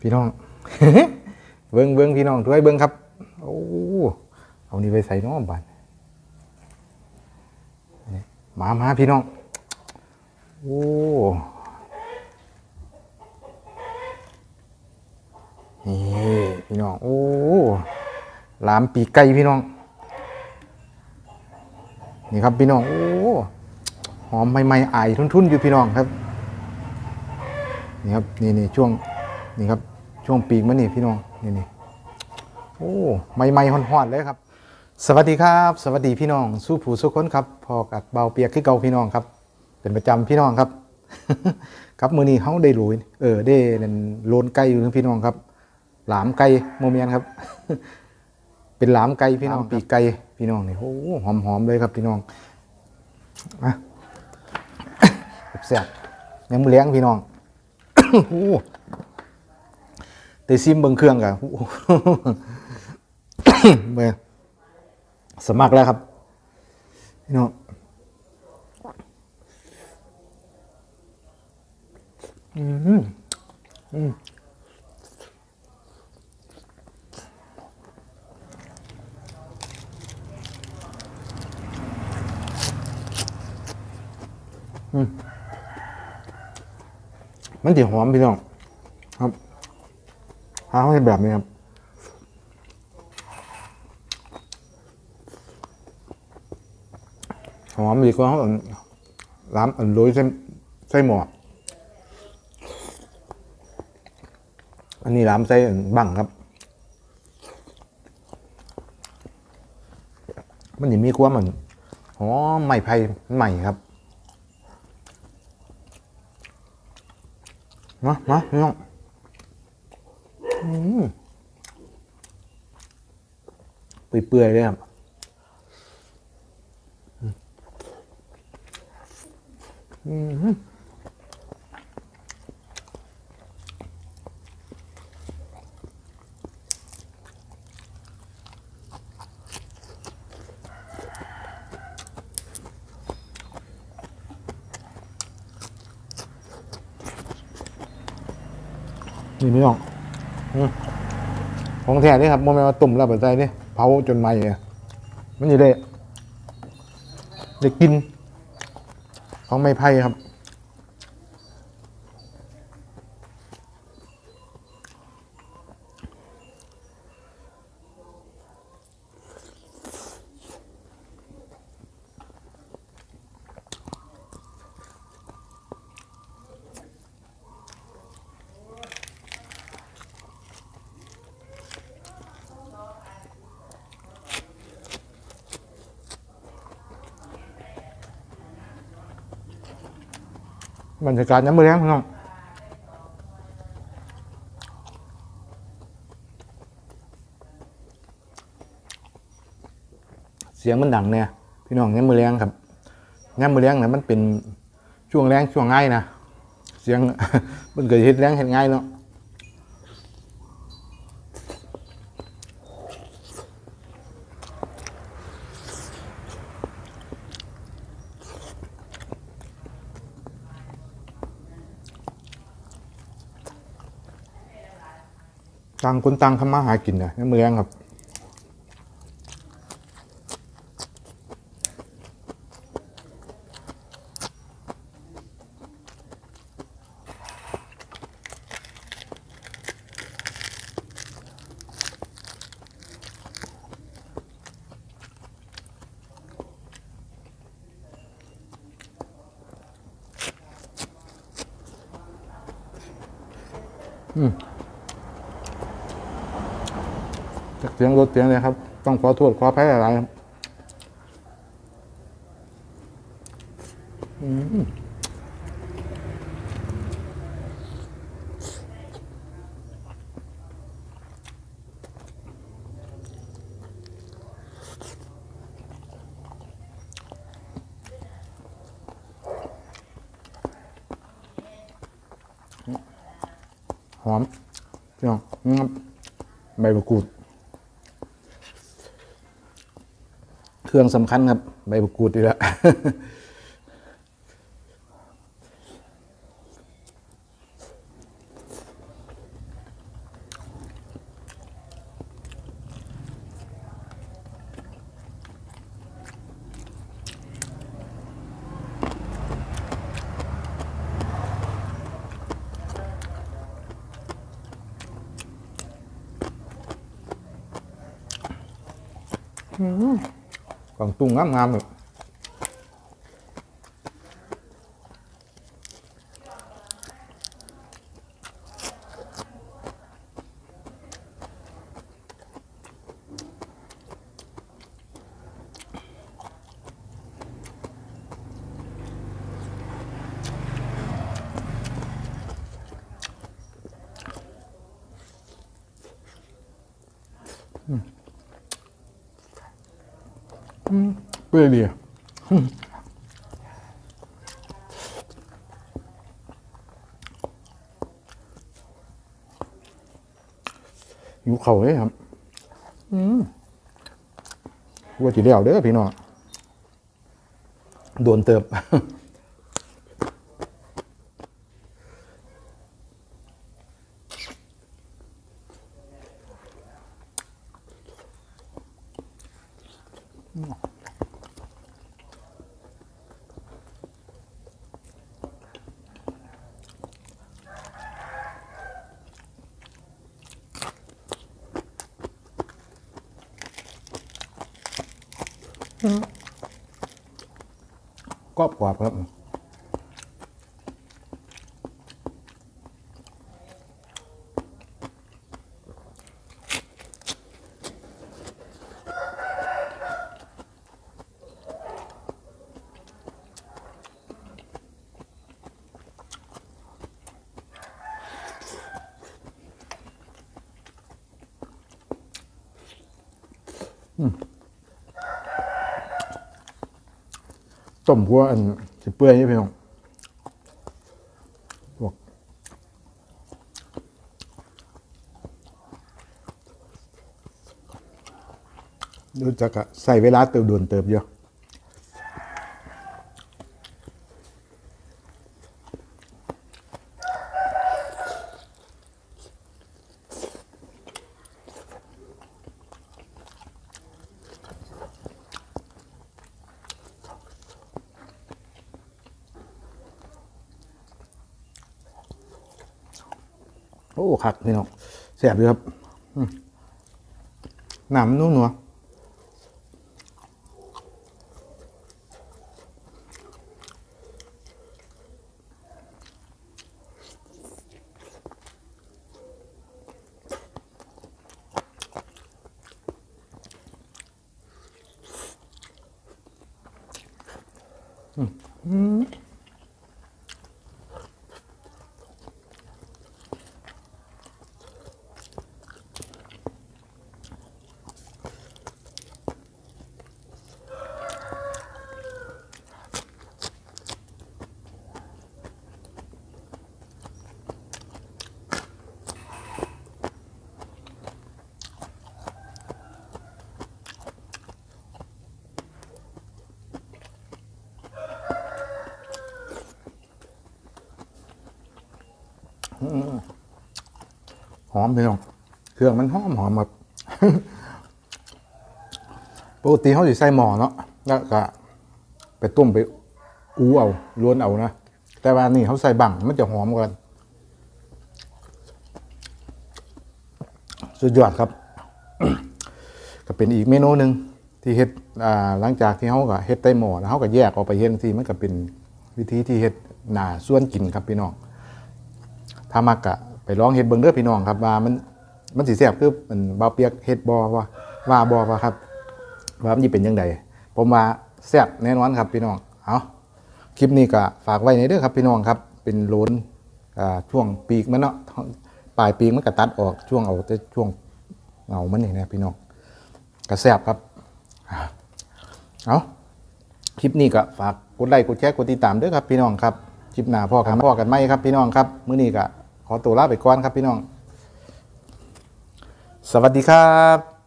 พี่น้อง เบิ้งเบิ้งพี่น้องด้วยเบิ้งครับ โอ้เอานี่ไปใส่น้องบานนี่มามาพี่น้อง โอ้นี่พี่น้อง โอ้หลามปีกไก่พี่น้อง นี่ครับพี่น้อง โอ้หอมใหม่ๆไอายทุนๆอยู่พี่น้องครับ นี่ครับ นี่นี่ช่วง นี่ครับ ช่วงปีกมันนี่พี่น้องนี่นี่โอ้ใหม่ๆฮอนๆเลยครับ สวัสดีครับ สวัสดีพี่น้อง สู้ผู้สู้คนครับพอกัดเบาเปียกขึ้นเก่าพี่น้องครับ เป็นประจำพี่น้องครับ ครับมือนี้เขาได้ลุยเออได้นั่นโลนไก่อยู่นะพี่น้องครับ หลามไก่โมเมียนครับ เป็นหลามไก่พี่น้องปีกไก่พี่น้องนี่โอ้หอมหอมๆเลยครับพี่น้องมาแซ่บๆยังมือเลี้ยงพี่น้องโอ้ แต่ซิมเบิงเครื่องกันโอ้เบสมัครแล้วครับพี่น้องอืมอืมมันจะหอมพี่น้องครับ หาเขาให้แบบนี้ครับหอมดีกว่าเขาอันร้านอันโรยเส้นไส้หมออันนี้ร้านไส้นบังครับมันยังมีความเหมือนหอมใหม่ไผ่ใหม่ครับมามาพี่น้อง เปื่อยๆเลยครับนี่พี่น้องอืม ของแท้นี่ครับโมเมนต์ว่าตุ่มแล้วแบบใจนี่เผาจนไหม้อะมันอยู่ได้ได้กิน ของไม้ไผ่ครับ บรรยากาศน้ำมือแรงพี่น้องเสียงมันดังเนี่ยพี่น้องย้ำมือแรงครับย้ำมือแรงเนี่ยมันเป็นช่วงแรงช่วงง่ายนะเสียงมันเกิดเหตุแรงเหตุง่ายเนาะ ต่างคนต่างทำมาหากินนะย้ำมือแรงครับ จากเสียงรถเสียงเลยครับ ต้องขอโทษขออภัยอะไรครับอืมหอมพี่น้องงับใบมะกรูด เครื่องสำคัญครับ ใบมกูดอีกแล้ว嗯。Mm. อกวางตุ้งงามๆเลย เปรี้ยวดีอยู่เข่าเลยครับ อืมว่าจีเดียวเด้อพี่น้องโดนเติบ กรอบกรอบครับ ต้มหัวอันสิเปื่อยนี่พี่น้องพวกดูจักอะใส่เวลาเติมด่วนเติมเยอะ โอ้คักพี่น้องแสบเลยครับหนำนุ่มนัว หอมพี่น้องเครื่องมันหอมหอมแบบปกติเขาจะใส่หม้อเนาะแล้วก็ไปต้มไปอูเอาล้วนเอานะแต่ว่านี่เขาใส่บังมันจะหอมกว่าสุดยอดครับ ก็เป็นอีกเมนูหนึ่งที่เฮ็ดหลังจากที่เขาก็เฮ็ดใต้หม้อแล้วเขาก็แยกออกไปเฮ็ดทีมันก็เป็นวิธีที่เฮ็ดหนาส่วนกินครับพี่น้อง ถ้ามักกะไปลองเฮ็ดเบิ่งเด้อพี่น้องครับว่ามันมันสิแซ่บคือมันบ่าเปียกเฮ็ดบ่ว่าว่าบ่ว่าครับว่ามันสิเป็นจังไดผมว่าแซ่บแน่นอนครับพี่น้องเอาคลิปนี้ก็ฝากไว้ในเด้อครับพี่น้องครับเป็นโลนอ่าช่วงปีกมันเนาะปลายปีกมันก็ตัดออกช่วงเอาแต่ช่วงเงามันนี่นะพี่น้องก็แซ่บครับเอาคลิปนี้ก็ฝากกดไลค์กดแชร์กดติดตามด้วยครับพี่น้องครับ ลิปหน้าพ่อกันพ่อกันไหมครับพี่น้องครับมื้อนี้ก็ขอตัวลาไปก่อนครับพี่น้อง สวัสดีครับ